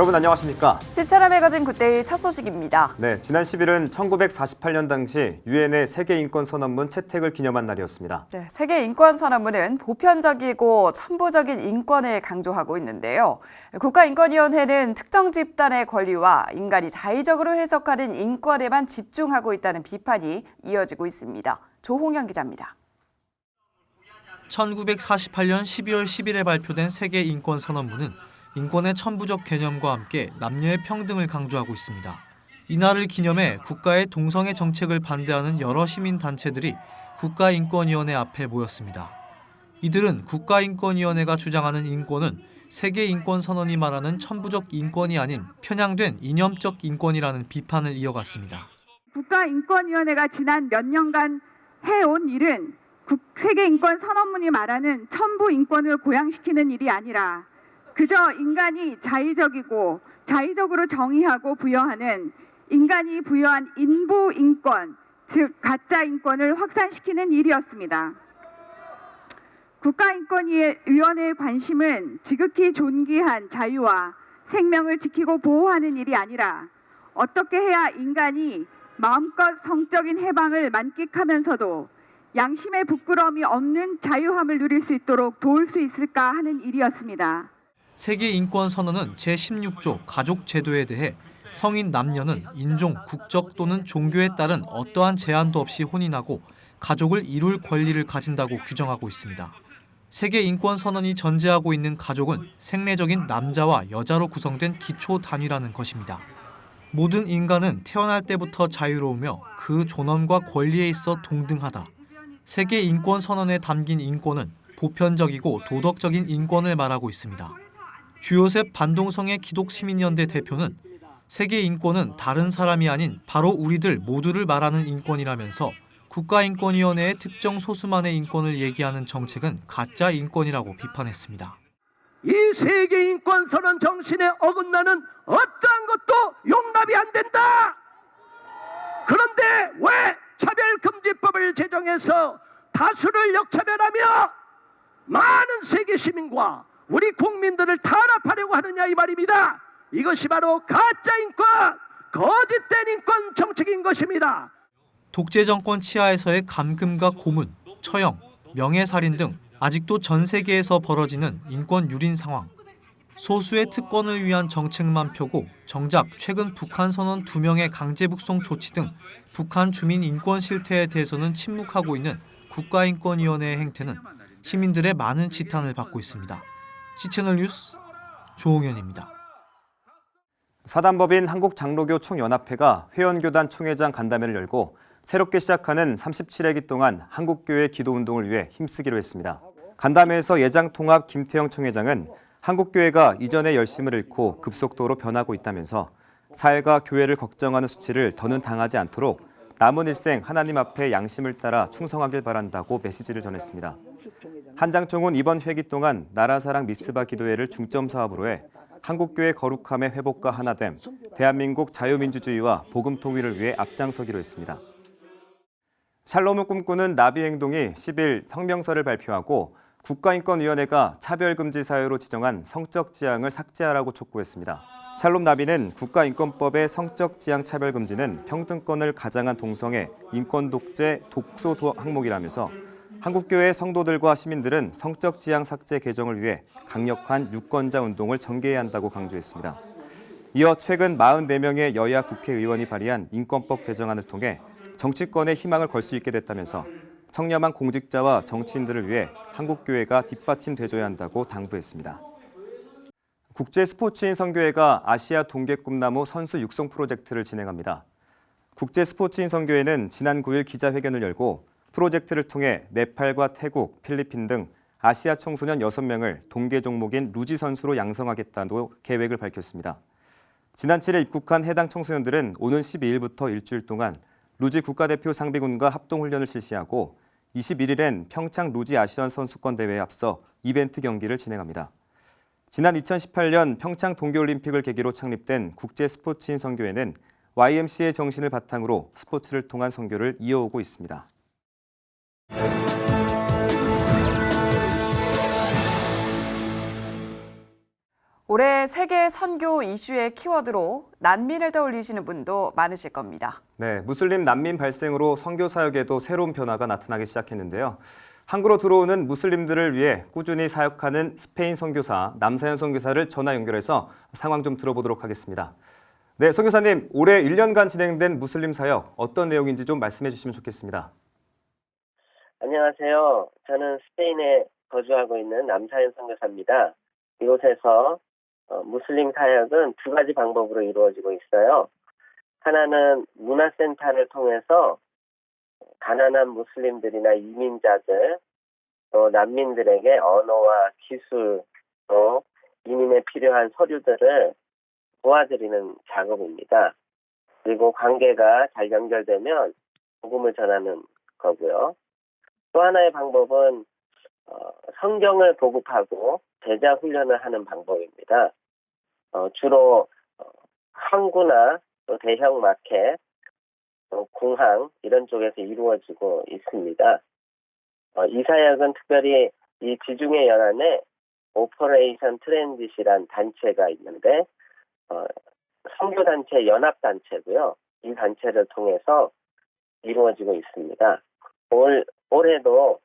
여러분 안녕하십니까? 시차라 매거진 굿데이 첫 소식입니다. 네, 지난 10일은 1948년 당시 유엔의 세계 인권 선언문 채택을 기념한 날이었습니다. 네, 세계 인권 선언문은 보편적이고 천부적인 인권을 강조하고 있는데요. 국가인권위원회는 특정 집단의 권리와 인간이 자의적으로 해석하는 인권에만 집중하고 있다는 비판이 이어지고 있습니다. 조홍현 기자입니다. 1948년 12월 10일에 발표된 세계 인권 선언문은 인권의 천부적 개념과 함께 남녀의 평등을 강조하고 있습니다. 이날을 기념해 국가의 동성애 정책을 반대하는 여러 시민 단체들이 국가인권위원회 앞에 모였습니다. 이들은 국가인권위원회가 주장하는 인권은 세계 인권 선언이 말하는 천부적 인권이 아닌 편향된 이념적 인권이라는 비판을 이어갔습니다. 국가인권위원회가 지난 몇 년간 해온 일은 국- 세계인권선언문이 말하는 천부 인권을 고양시키는 일이 아니라 그저 인간이 자의적이고 자의적으로 정의하고 부여하는 인간이 부여한 인부 인권, 즉 가짜 인권을 확산시키는 일이었습니다. 국가인권위원회의 관심은 지극히 존귀한 자유와 생명을 지키고 보호하는 일이 아니라 어떻게 해야 인간이 마음껏 성적인 해방을 만끽하면서도 양심의 부끄러움이 없는 자유함을 누릴 수 있도록 도울 수 있을까 하는 일이었습니다. 세계 인권 선언은 제16조 가족 제도에 대해 성인 남녀는 인종, 국적 또는 종교에 따른 어떠한 제한도 없이 혼인하고 가족을 이룰 권리를 가진다고 규정하고 있습니다. 세계 인권 선언이 전제하고 있는 가족은 생리적인 남자와 여자로 구성된 기초 단위라는 것입니다. 모든 인간은 태어날 때부터 자유로우며 그 존엄과 권리에 있어 동등하다. 세계 인권 선언에 담긴 인권은 보편적이고 도덕적인 인권을 말하고 있습니다. 주요셉 반동성의 기독시민연대 대표는 세계 인권은 다른 사람이 아닌 바로 우리들 모두를 말하는 인권이라면서 국가인권위원회의 특정 소수만의 인권을 얘기하는 정책은 가짜 인권이라고 비판했습니다. 이 세계 인권 선언 정신에 어긋나는 어떠한 것도 용납이 안 된다. 그런데 왜 차별금지법을 제정해서 다수를 역차별하며 많은 세계 시민과 우리 국민들을 탄압하려고 하느냐 이 말입니다. 이것이 바로 가짜 인권, 거짓된 인권 정책인 것입니다. 독재 정권 치하에서의 감금과 고문, 처형, 명예살인 등 아직도 전 세계에서 벌어지는 인권 유린 상황. 소수의 특권을 위한 정책만 펴고 정작 최근 북한 선언 두 명의 강제 북송 조치 등 북한 주민 인권 실태에 대해서는 침묵하고 있는 국가인권위원회의 행태는 시민들의 많은 지탄을 받고 있습니다. 시채널 뉴스 조홍현입니다. 사단법인 한국장로교 총연합회가 회원교단 총회장 간담회를 열고 새롭게 시작하는 37회기 동안 한국교회 기도운동을 위해 힘쓰기로 했습니다. 간담회에서 예장통합 김태형 총회장은 한국교회가 이전의 열심을 잃고 급속도로 변하고 있다면서 사회가 교회를 걱정하는 수치를 더는 당하지 않도록 남은 일생 하나님 앞에 양심을 따라 충성하길 바란다고 메시지를 전했습니다. 한장총은 이번 회기 동안 나라사랑 미스바 기도회를 중점 사업으로 해 한국교회 거룩함의 회복과 하나됨, 대한민국 자유민주주의와 복음 통일을 위해 앞장서기로 했습니다. 샬롬을 꿈꾸는 나비 행동이 10일 성명서를 발표하고 국가인권위원회가 차별금지 사유로 지정한 성적 지향을 삭제하라고 촉구했습니다. 샬롬 나비는 국가인권법의 성적 지향 차별 금지는 평등권을 가장한 동성애, 인권 독재, 독소 도- 항목이라면서 한국교회 성도들과 시민들은 성적 지향 삭제 개정을 위해 강력한 유권자 운동을 전개해야 한다고 강조했습니다. 이어 최근 44명의 여야 국회의원이 발의한 인권법 개정안을 통해 정치권에 희망을 걸 수 있게 됐다면서 청렴한 공직자와 정치인들을 위해 한국교회가 뒷받침돼줘야 한다고 당부했습니다. 국제 스포츠인 선교회가 아시아 동계 꿈나무 선수 육성 프로젝트를 진행합니다. 국제 스포츠인 선교회는 지난 9일 기자회견을 열고 프로젝트를 통해 네팔과 태국, 필리핀 등 아시아 청소년 6명을 동계 종목인 루지 선수로 양성하겠다는 계획을 밝혔습니다. 지난 7일 입국한 해당 청소년들은 오는 12일부터 일주일 동안 루지 국가대표 상비군과 합동훈련을 실시하고 21일엔 평창 루지 아시안 선수권 대회에 앞서 이벤트 경기를 진행합니다. 지난 2018년 평창 동계올림픽을 계기로 창립된 국제 스포츠인 선교회는 YMCA 정신을 바탕으로 스포츠를 통한 선교를 이어오고 있습니다. 올해 세계 선교 이슈의 키워드로 난민을 떠올리시는 분도 많으실 겁니다. 네, 무슬림 난민 발생으로 선교 사역에도 새로운 변화가 나타나기 시작했는데요. 한국으로 들어오는 무슬림들을 위해 꾸준히 사역하는 스페인 선교사 남사연 선교사를 전화 연결해서 상황 좀 들어보도록 하겠습니다. 네, 선교사님, 올해 1년간 진행된 무슬림 사역 어떤 내용인지 좀 말씀해 주시면 좋겠습니다. 안녕하세요. 저는 스페인에 거주하고 있는 남사연 선교사입니다. 이곳에서 어, 무슬림 사역은 두 가지 방법으로 이루어지고 있어요. 하나는 문화센터를 통해서 가난한 무슬림들이나 이민자들, 또 난민들에게 언어와 기술, 또 이민에 필요한 서류들을 도와드리는 작업입니다. 그리고 관계가 잘 연결되면 복음을 전하는 거고요. 또 하나의 방법은 어, 성경을 보급하고 제자 훈련을 하는 방법입니다. 어, 주로 어, 항구나 또 대형 마켓, 또 공항 이런 쪽에서 이루어지고 있습니다. 어, 이 사역은 특별히 이 지중해 연안에 오퍼레이션 트랜짓이란 단체가 있는데 어, 선교 단체 연합 단체고요. 이 단체를 통해서 이루어지고 있습니다. 올 올해도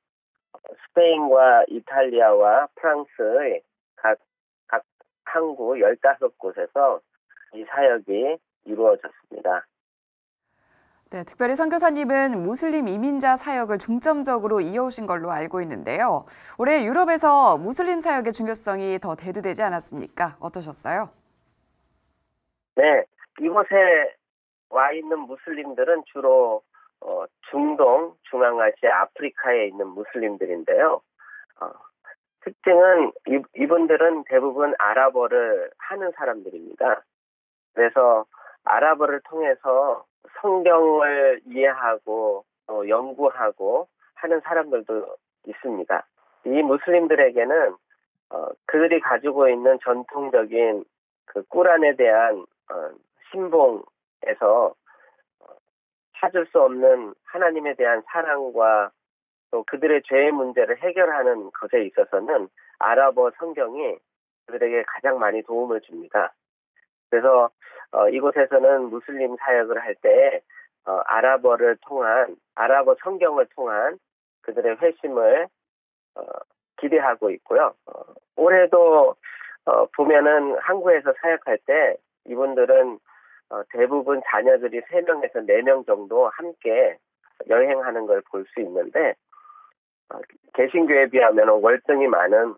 스페인과 이탈리아와 프랑스의 각, 각 항구 15곳에서 이 사역이 이루어졌습니다. 네, 특별히 선교사님은 무슬림 이민자 사역을 중점적으로 이어오신 걸로 알고 있는데요. 올해 유럽에서 무슬림 사역의 중요성이 더 대두되지 않았습니까? 어떠셨어요? 네, 이곳에 와 있는 무슬림들은 주로 어, 중동, 중앙아시아, 아프리카에 있는 무슬림들인데요. 어, 특징은 이, 이분들은 대부분 아랍어를 하는 사람들입니다. 그래서 아랍어를 통해서 성경을 이해하고 또 연구하고 하는 사람들도 있습니다. 이 무슬림들에게는 어, 그들이 가지고 있는 전통적인 그 꾸란에 대한 어, 신봉에서 어, 찾을 수 없는 하나님에 대한 사랑과 또 그들의 죄의 문제를 해결하는 것에 있어서는 아랍어 성경이 그들에게 가장 많이 도움을 줍니다. 그래서 어, 이곳에서는 무슬림 사역을 할 때 어, 아랍어를 통한 아랍어 성경을 통한 그들의 회심을 어, 기대하고 있고요. 어, 올해도 어, 보면은 한국에서 사역할 때 이분들은 어, 대부분 자녀들이 3명에서 4명 정도 함께 여행하는 걸 볼 수 있는데 어, 개신교에 비하면 월등히 많은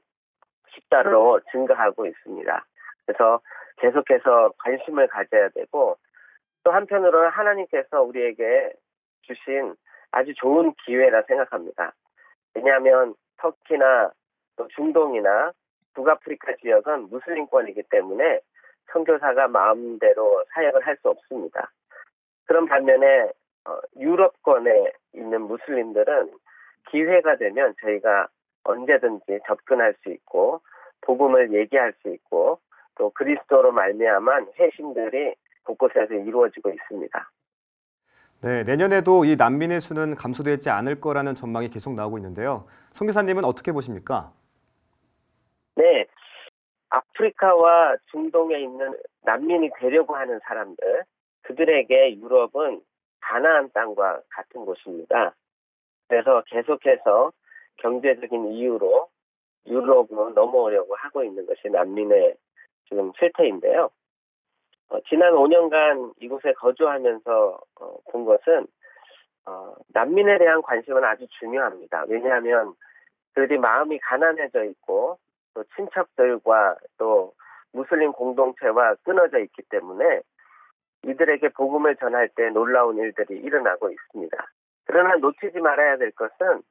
숫자로 증가하고 있습니다. 그래서 계속해서 관심을 가져야 되고 또 한편으로는 하나님께서 우리에게 주신 아주 좋은 기회라 생각합니다. 왜냐하면 터키나 또 중동이나 북아프리카 지역은 무슬림권이기 때문에 선교사가 마음대로 사역을 할 수 없습니다. 그런 반면에 어, 유럽권에 있는 무슬림들은 기회가 되면 저희가 언제든지 접근할 수 있고 복음을 얘기할 수 있고 또 그리스도로 말미암은 회심들이 곳곳에서 이루어지고 있습니다. 네, 내년에도 이 난민의 수는 감소되지 않을 거라는 전망이 계속 나오고 있는데요. 선교사님은 어떻게 보십니까? 네, 아프리카와 중동에 있는 난민이 되려고 하는 사람들, 그들에게 유럽은 가나안 땅과 같은 곳입니다. 그래서 계속해서 경제적인 이유로 유럽으로 넘어오려고 하고 있는 것이 난민의 지금 실태인데요. 어, 지난 5년간 이곳에 거주하면서 어, 본 것은 어, 난민에 대한 관심은 아주 중요합니다. 왜냐하면 그들이 마음이 가난해져 있고 또 친척들과 또 무슬림 공동체와 끊어져 있기 때문에 이들에게 복음을 전할 때 놀라운 일들이 일어나고 있습니다. 그러나 놓치지 말아야 될 것은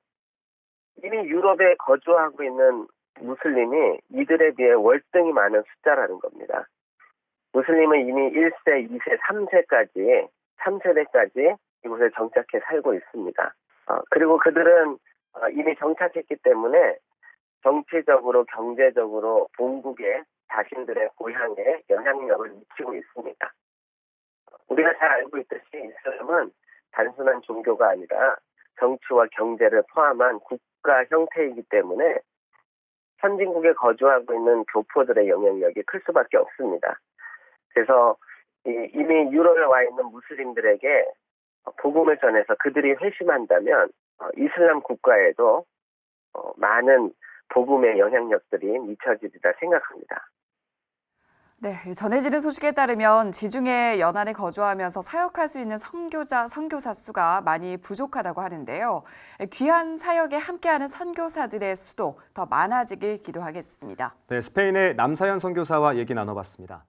이미 유럽에 거주하고 있는 무슬림이 이들에 비해 월등히 많은 숫자라는 겁니다. 무슬림은 이미 1세, 2세, 3세까지, 3세대까지 이곳에 정착해 살고 있습니다. 어, 그리고 그들은 어, 이미 정착했기 때문에 정치적으로, 경제적으로 본국에 자신들의 고향에 영향력을 미치고 있습니다. 우리가 잘 알고 있듯이 이슬람은 단순한 종교가 아니라 정치와 경제를 포함한 국가 형태이기 때문에 선진국에 거주하고 있는 교포들의 영향력이 클 수밖에 없습니다. 그래서 이- 이미 유럽에 와 있는 무슬림들에게 복음을 전해서 그들이 회심한다면 어, 이슬람 국가에도 어, 많은 복음의 영향력들이 미쳐지리라 생각합니다. 네, 전해지는 소식에 따르면 지중해 연안에 거주하면서 사역할 수 있는 선교자, 선교사 수가 많이 부족하다고 하는데요. 귀한 사역에 함께하는 선교사들의 수도 더 많아지길 기도하겠습니다. 네, 스페인의 남사연 선교사와 얘기 나눠봤습니다.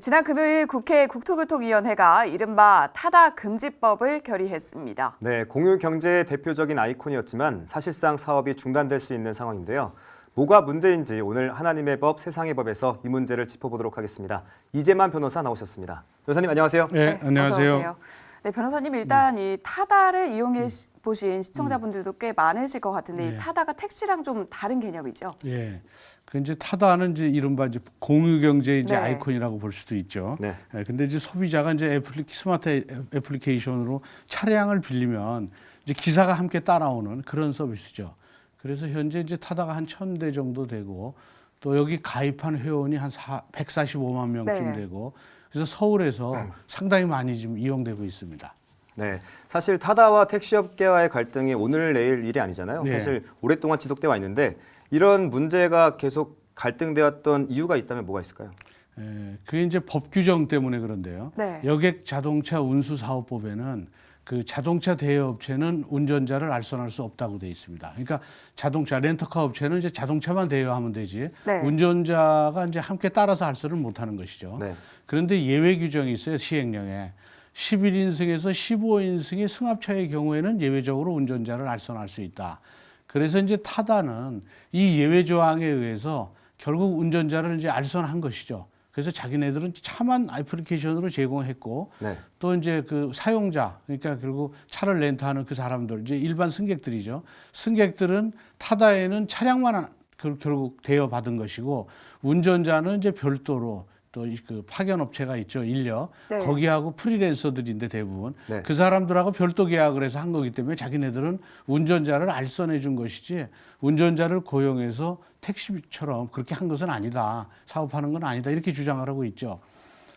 지난 금요일 국회 국토교통위원회가 이른바 타다 금지법을 결의했습니다. 네, 공유 경제의 대표적인 아이콘이었지만 사실상 사업이 중단될 수 있는 상황인데요. 뭐가 문제인지 오늘 하나님의 법, 세상의 법에서 이 문제를 짚어보도록 하겠습니다. 이재만 변호사 나오셨습니다. 변호사님 안녕하세요. 네, 안녕하세요. 어서 오세요. 네, 변호사님 일단 이 타다를 이용해 시- 보신 시청자분들도 꽤 많으실 것 같은데 이 네. 타다가 택시랑 좀 다른 개념이죠? 예. 그 이제 타다는 이제 이른바 이제 공유 경제 이제 네. 아이콘이라고 볼 수도 있죠. 네. 예, 근데 이제 소비자가 이제 애플리, 스마트 애- 애플리케이션으로 차량을 빌리면 이제 기사가 함께 따라오는 그런 서비스죠. 그래서 현재 이제 타다가 한 천 대 정도 되고 또 여기 가입한 회원이 한 사, 145만 명쯤 네. 되고 그래서 서울에서 상당히 많이 지금 이용되고 있습니다. 네, 사실 타다와 택시업계와의 갈등이 오늘 내일 일이 아니잖아요. 네. 사실 오랫동안 지속돼 와 있는데 이런 문제가 계속 갈등되었던 이유가 있다면 뭐가 있을까요? 예, 그게 이제 법 규정 때문에 그런데요. 네. 여객 자동차 운수 사업법에는 그 자동차 대여업체는 운전자를 알선할 수 없다고 돼 있습니다. 그러니까 자동차 렌터카 업체는 이제 자동차만 대여하면 되지 네. 운전자가 이제 함께 따라서 할수를 못하는 것이죠. 네. 그런데 예외 규정이 있어요 시행령에 11인승에서 15인승의 승합차의 경우에는 예외적으로 운전자를 알선할 수 있다. 그래서 이제 타다는 이 예외 조항에 의해서 결국 운전자를 이제 알선한 것이죠. 그래서 자기네들은 차만 애플리케이션으로 제공했고 네. 또 이제 그 사용자 그러니까 결국 차를 렌트하는 그 사람들 이제 일반 승객들이죠. 승객들은 타다에는 차량만 그- 결국 대여 받은 것이고 운전자는 이제 별도로 또 그 파견 업체가 있죠 인력 네. 거기하고 프리랜서들인데 대부분 네. 그 사람들하고 별도 계약을 해서 한 거기 때문에 자기네들은 운전자를 알선해 준 것이지 운전자를 고용해서 택시처럼 그렇게 한 것은 아니다 사업하는 건 아니다 이렇게 주장을 하고 있죠.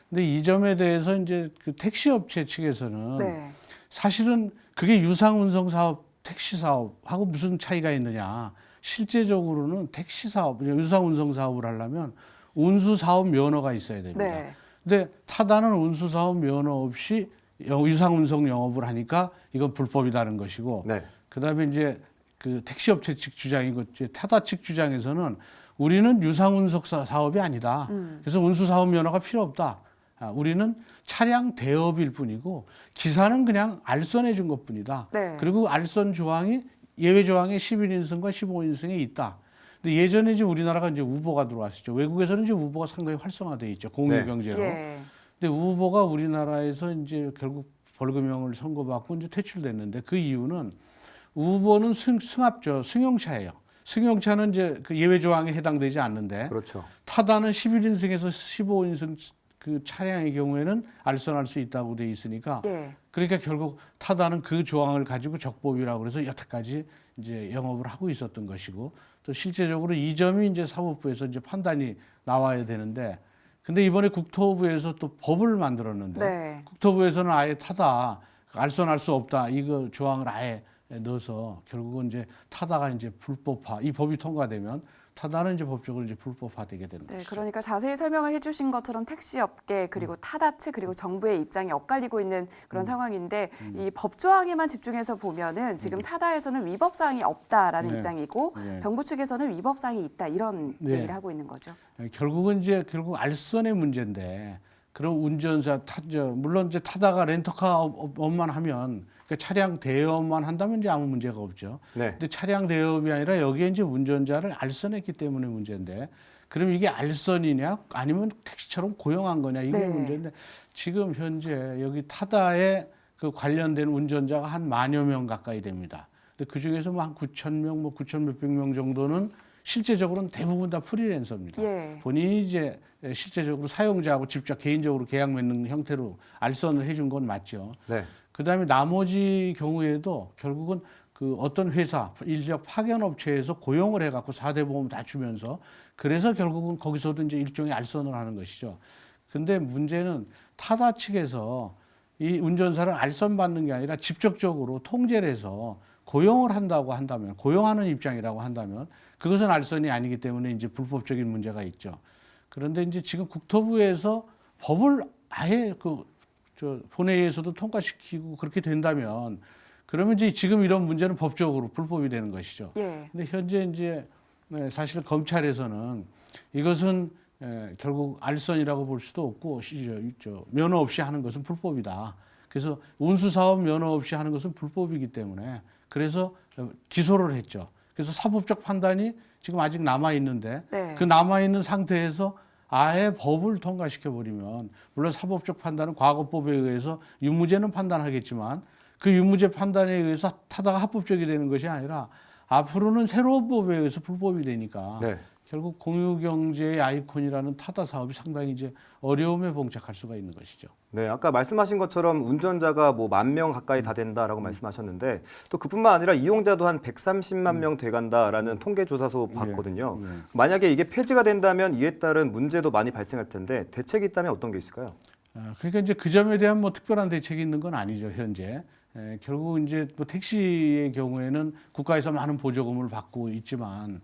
근데 이 점에 대해서 이제 그 택시 업체 측에서는 네. 사실은 그게 유상 운송 사업, 택시 사업하고 무슨 차이가 있느냐. 실제적으로는 택시 사업, 유상 운송 사업을 하려면 운수 사업 면허가 있어야 됩니다. 네. 근데 타다는 운수 사업 면허 없이 영- 유상운송 영업을 하니까 이건 불법이다는 것이고 네. 그다음에 이제 그 택시업체 측 주장이고 타다 측 주장에서는 우리는 유상운송 사- 사업이 아니다. 그래서 운수사업 면허가 필요 없다. 아, 우리는 차량 대업일 뿐이고 기사는 그냥 알선해 준 것뿐이다. 네. 그리고 알선 조항이 예외 조항에 11인승과 15인승에 있다. 근데 예전에 이제 우리나라가 이제 우버가 들어왔었죠. 외국에서는 이제 우버가 상당히 활성화돼 있죠. 공유 네. 경제로. 예. 근데 우버가 우리나라에서 이제 결국 벌금형을 선고받고 이제 퇴출됐는데 그 이유는 우버는 승, 승합죠. 승용차예요. 승용차는 이제 그 예외 조항에 해당되지 않는데 그렇죠. 타다는 11인승에서 15인승 그 차량의 경우에는 알선할 수 있다고 돼 있으니까 예. 그러니까 결국 타다는 그 조항을 가지고 적법이라고 그래서 여태까지 이제 영업을 하고 있었던 것이고 또 실제적으로 이 점이 이제 사법부에서 이제 판단이 나와야 되는데 근데 이번에 국토부에서 또 법을 만들었는데 네. 국토부에서는 아예 타다 알선할 수 없다 이거 조항을 아예 넣어서 결국은 이제 타다가 이제 불법화 이 법이 통과되면 타다는 이제 법적으로 이제 불법화되게 되는 네, 것이죠. 그러니까 자세히 설명을 해주신 것처럼 택시 업계 그리고 타다 측 그리고 정부의 입장이 엇갈리고 있는 그런 상황인데 이 법조항에만 집중해서 보면은 지금 타다에서는 위법 사항이 없다라는 네. 입장이고 네. 정부 측에서는 위법 사항이 있다 이런 네. 얘기를 하고 있는 거죠. 예, 결국은 이제 결국 알선의 문제인데 그런 운전사 타, 저, 물론 이제 타다가 렌터카 업- 업만 하면 그 차량 대여만 한다면 이제 아무 문제가 없죠. 네. 근데 차량 대여업이 아니라 여기에 이제 운전자를 알선했기 때문에 문제인데 그럼 이게 알선이냐 아니면 택시처럼 고용한 거냐 이게 네. 문제인데 지금 현재 여기 타다에 그 관련된 운전자가 한 만여 명 가까이 됩니다. 근데 그 중에서 뭐 한 9천 명, 뭐 9천 몇백 명 정도는 실제적으로는 대부분 다 프리랜서입니다. 예. 본인이 이제 실제적으로 사용자하고 직접 개인적으로 계약 맺는 형태로 알선을 해준 건 맞죠. 네. 그 다음에 나머지 경우에도 결국은 그 어떤 회사 인력 파견 업체에서 고용을 해갖고 사대 보험 다 주면서 그래서 결국은 거기서도 이제 일종의 알선을 하는 것이죠. 근데 문제는 타다 측에서 이 운전사를 알선 받는 게 아니라 직접적으로 통제를 해서 고용을 한다고 한다면 고용하는 입장이라고 한다면 그것은 알선이 아니기 때문에 이제 불법적인 문제가 있죠. 그런데 이제 지금 국토부에서 법을 아예 그 저 본회의에서도 통과시키고 그렇게 된다면 그러면 이제 지금 이런 문제는 법적으로 불법이 되는 것이죠. 예. 근데 현재 이제 네, 사실 검찰에서는 이것은 에, 결국 알선이라고 볼 수도 없고 저, 면허 없이 하는 것은 불법이다. 그래서 운수 사업 면허 없이 하는 것은 불법이기 때문에 그래서 어, 기소를 했죠. 그래서 사법적 판단이 지금 아직 남아 있는데 네. 그 남아 있는 상태에서 아예 법을 통과시켜 버리면 물론 사법적 판단은 과거법에 의해서 유무죄는 판단하겠지만 그 유무죄 판단에 의해서 타다가 합법적이 되는 것이 아니라 앞으로는 새로운 법에 의해서 불법이 되니까 네. 결국 공유경제의 아이콘이라는 타다 사업이 상당히 이제 어려움에 봉착할 수가 있는 것이죠. 네, 아까 말씀하신 것처럼 운전자가 뭐 만 명 가까이 다 된다라고 말씀하셨는데 또 그뿐만 아니라 이용자도 한 130만 명 돼간다라는 통계 조사서 봤거든요. 네. 만약에 이게 폐지가 된다면 이에 따른 문제도 많이 발생할 텐데 대책이 있다면 어떤 게 있을까요? 아, 그러니까 이제 그 점에 대한 뭐 특별한 대책이 있는 건 아니죠 현재. 에, 결국 이제 뭐 택시의 경우에는 국가에서 많은 보조금을 받고 있지만 에,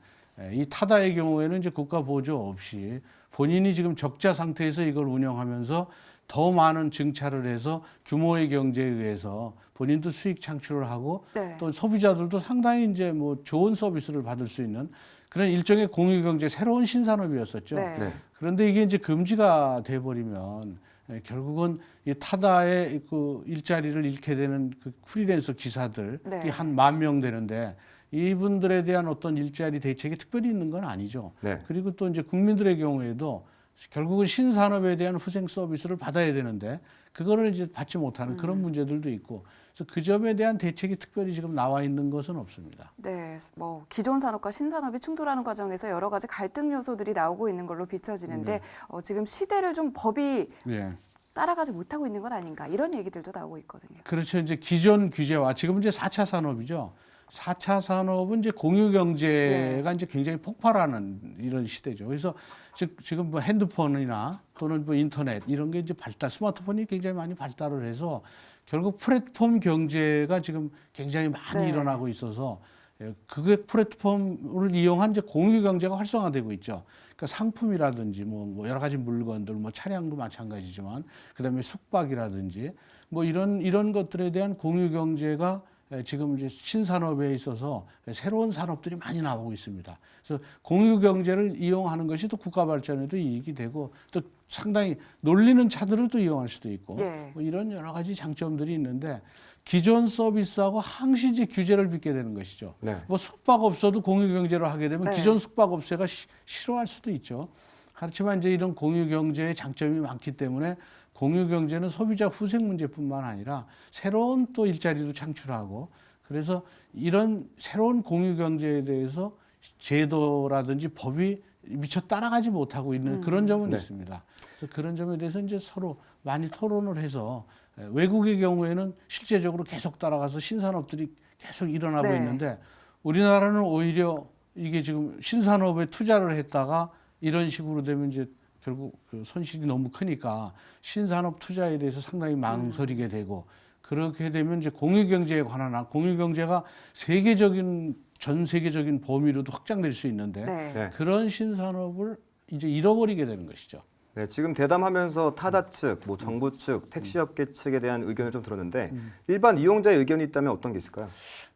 이 타다의 경우에는 이제 국가 보조 없이 본인이 지금 적자 상태에서 이걸 운영하면서 더 많은 증차를 해서 규모의 경제에 의해서 본인도 수익 창출을 하고 네. 또 소비자들도 상당히 이제 뭐 좋은 서비스를 받을 수 있는 그런 일종의 공유 경제 새로운 신산업이었었죠. 네. 네. 그런데 이게 이제 금지가 돼 버리면 결국은 이 타다의 그 일자리를 잃게 되는 그 프리랜서 기사들이 네. 한만 명 되는데 이분들에 대한 어떤 일자리 대책이 특별히 있는 건 아니죠. 네. 그리고 또 이제 국민들의 경우에도 결국은 신산업에 대한 후생 서비스를 받아야 되는데 그거를 이제 받지 못하는 그런 문제들도 있고 그래서 그 점에 대한 대책이 특별히 지금 나와 있는 것은 없습니다. 네, 뭐 기존 산업과 신산업이 충돌하는 과정에서 여러 가지 갈등 요소들이 나오고 있는 걸로 비춰지는데 네. 어, 지금 시대를 좀 법이 예. 따라가지 못하고 있는 건 아닌가 이런 얘기들도 나오고 있거든요. 그렇죠. 이제 기존 규제와 지금 이제 4차 산업이죠. 4차 산업은 이제 공유 경제가 이제 굉장히 폭발하는 이런 시대죠. 그래서 즉 지금 뭐 핸드폰이나 또는 뭐 인터넷 이런 게 이제 발달, 스마트폰이 굉장히 많이 발달을 해서 결국 플랫폼 경제가 지금 굉장히 많이 네. 일어나고 있어서 예, 그게 플랫폼을 이용한 이제 공유 경제가 활성화되고 있죠. 그러니까 상품이라든지 뭐, 뭐 여러 가지 물건들, 뭐 차량도 마찬가지지만 그다음에 숙박이라든지 뭐 이런 이런 것들에 대한 공유 경제가 에, 지금 이제 신산업에 있어서 새로운 산업들이 많이 나오고 있습니다. 그래서 공유 경제를 이용하는 것이 또 국가 발전에도 이익이 되고 또 상당히 놀리는 차들을 또 이용할 수도 있고 예. 뭐 이런 여러 가지 장점들이 있는데 기존 서비스하고 항시 이제 규제를 빚게 되는 것이죠. 네. 뭐 숙박업소도 공유경제로 하게 되면 네. 기존 숙박업체가 시- 싫어할 수도 있죠. 그렇지만 이제 이런 공유경제의 장점이 많기 때문에 공유 경제는 소비자 후생 문제뿐만 아니라 새로운 또 일자리도 창출하고 그래서 이런 새로운 공유 경제에 대해서 제도라든지 법이 미처 따라가지 못하고 있는 그런 점은 네. 있습니다. 그래서 그런 점에 대해서 이제 서로 많이 토론을 해서 에, 외국의 경우에는 실제적으로 계속 따라가서 신산업들이 계속 일어나고 네. 있는데 우리나라는 오히려 이게 지금 신산업에 투자를 했다가 이런 식으로 되면 이제 결국 그 손실이 너무 크니까 신산업 투자에 대해서 상당히 망설이게 되고 그렇게 되면 이제 공유경제에 관한 한- 공유경제가 세계적인 전 세계적인 범위로도 확장될 수 있는데 네. 네. 그런 신산업을 이제 잃어버리게 되는 것이죠. 네, 지금 대담하면서 타다 측, 뭐 정부 측, 택시업계 측에 대한 의견을 좀 들었는데 일반 이용자의 의견이 있다면 어떤 게 있을까요?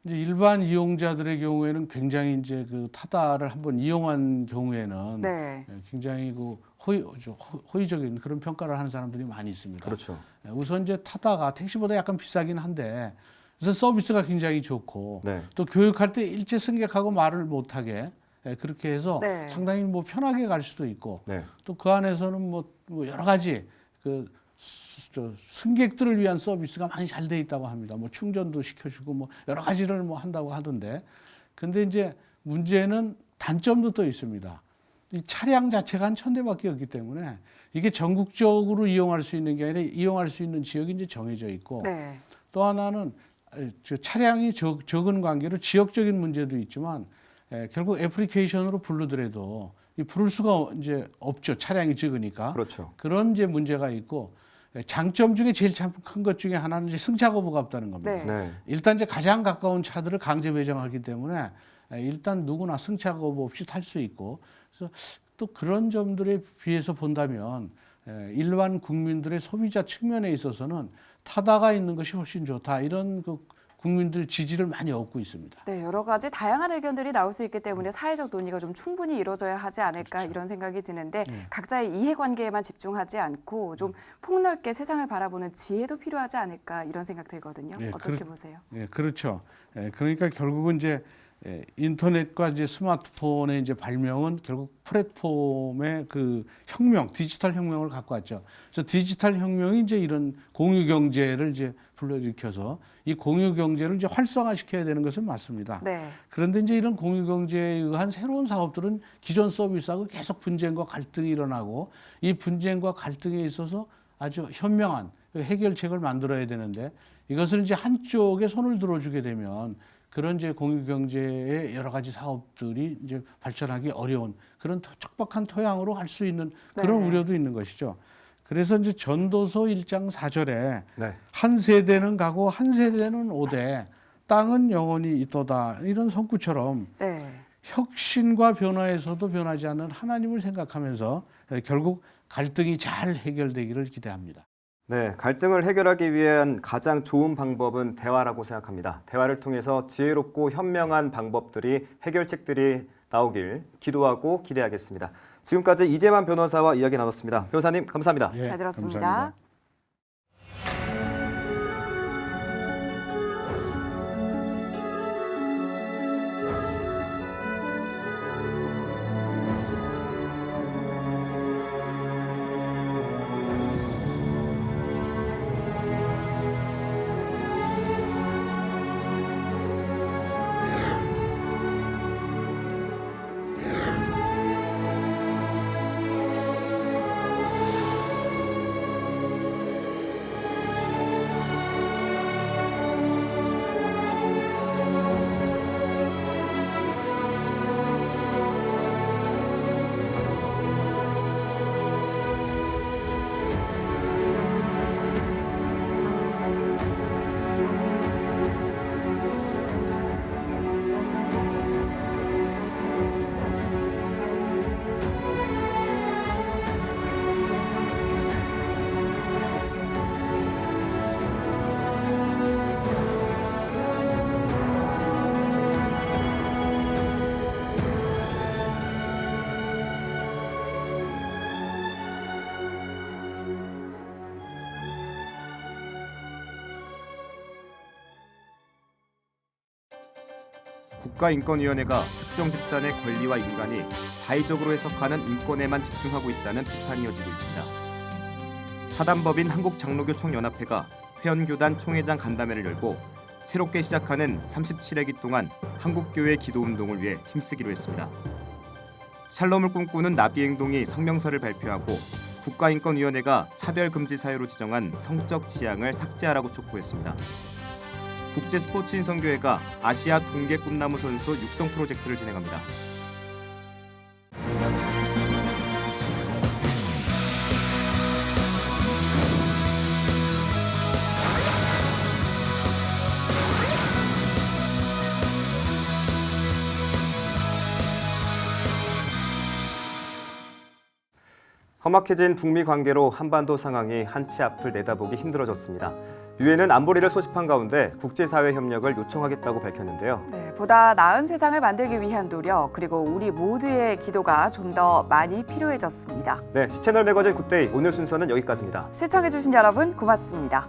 이제 일반 이용자들의 경우에는 굉장히 이제 그 타다를 한번 이용한 경우에는 네. 굉장히 그 호의, 호- 호의적인 그런 평가를 하는 사람들이 많이 있습니다. 그렇죠. 예, 우선 이제 타다가 택시보다 약간 비싸긴 한데 우선 서비스가 굉장히 좋고 네. 또 교육할 때 일제 승객하고 말을 못하게 예, 그렇게 해서 네. 상당히 뭐 편하게 갈 수도 있고 네. 또그 안에서는 뭐, 뭐 여러 가지 그 승객들을 위한 서비스가 많이 잘 돼 있다고 합니다. 뭐 충전도 시켜주고 뭐 여러 가지를 뭐 한다고 하던데. 근데 이제 문제는 단점도 또 있습니다. 이 차량 자체가 한 천 대밖에 없기 때문에 이게 전국적으로 이용할 수 있는 게 아니라 이용할 수 있는 지역이 이제 정해져 있고 네. 또 하나는 에, 저 차량이 적, 적은 관계로 지역적인 문제도 있지만 에, 결국 애플리케이션으로 부르더라도 이 부를 수가 이제 없죠. 차량이 적으니까. 그렇죠. 그런 이제 문제가 있고 에, 장점 중에 제일 참 큰 것 중에 하나는 이제 승차 거부가 없다는 겁니다. 네. 네. 일단 이제 가장 가까운 차들을 강제 배정하기 때문에 에, 일단 누구나 승차 거부 없이 탈 수 있고 그래서 또 그런 점들에 비해서 본다면 에, 일반 국민들의 소비자 측면에 있어서는 타다가 있는 것이 훨씬 좋다 이런 그 국민들 지지를 많이 얻고 있습니다. 네, 여러 가지 다양한 의견들이 나올 수 있기 때문에 사회적 논의가 좀 충분히 이루어져야 하지 않을까 이런 생각이 드는데 각자의 이해관계에만 집중하지 않고 좀 폭넓게 세상을 바라보는 지혜도 필요하지 않을까 이런 생각 들거든요. 네, 어떻게 그렇- 보세요? 예, 그렇죠. 예, 그러니까 결국은 이제 예, 인터넷과 이제 스마트폰의 이제 발명은 결국 플랫폼의 그 혁명, 디지털 혁명을 갖고 왔죠. 그래서 디지털 혁명이 이제 이런 공유 경제를 이제 불러일으켜서 이 공유 경제를 이제 활성화시켜야 되는 것은 맞습니다. 네. 그런데 이제 이런 공유 경제에 의한 새로운 사업들은 기존 서비스하고 계속 분쟁과 갈등이 일어나고 이 분쟁과 갈등에 있어서 아주 현명한 해결책을 만들어야 되는데 이것을 이제 한쪽에 손을 들어주게 되면 그런 이제 공유 경제의 여러 가지 사업들이 이제 발전하기 어려운 그런 토- 척박한 토양으로 갈수 있는 그런 네. 우려도 있는 것이죠. 그래서 이제 전도서 1장 4절에 네. 한 세대는 가고 한 세대는 오되 땅은 영원히 있도다 이런 성구처럼 네. 혁신과 변화에서도 변하지 않는 하나님을 생각하면서 에, 결국 갈등이 잘 해결되기를 기대합니다. 네, 갈등을 해결하기 위한 가장 좋은 방법은 대화라고 생각합니다. 대화를 통해서 지혜롭고 현명한 방법들이 해결책들이 나오길 기도하고 기대하겠습니다. 지금까지 이재만 변호사와 이야기 나눴습니다. 변호사님 감사합니다. 예, 잘 들었습니다. 감사합니다. 국가인권위원회가 특정 집단의 권리와 인간이 자의적으로 해석하는 인권에만 집중하고 있다는 비판이 이어지고 있습니다. 사단법인 한국장로교총연합회가 회원교단 총회장 간담회를 열고 새롭게 시작하는 37회기 동안 한국교회 기도운동을 위해 힘쓰기로 했습니다. 샬롬을 꿈꾸는 나비행동이 성명서를 발표하고 국가인권위원회가 차별금지 사유로 지정한 성적 지향을 삭제하라고 촉구했습니다. 국제 스포츠 인성교회가 아시아 동계 꿈나무 선수 육성 프로젝트를 진행합니다. 험악해진 북미 관계로 한반도 상황이 한치 앞을 내다보기 힘들어졌습니다. 유엔은 안보리를 소집한 가운데 국제사회 협력을 요청하겠다고 밝혔는데요. 네, 보다 나은 세상을 만들기 위한 노력 그리고 우리 모두의 기도가 좀 더 많이 필요해졌습니다. 네, 시채널 매거진 굿데이 오늘 순서는 여기까지입니다. 시청해주신 여러분 고맙습니다.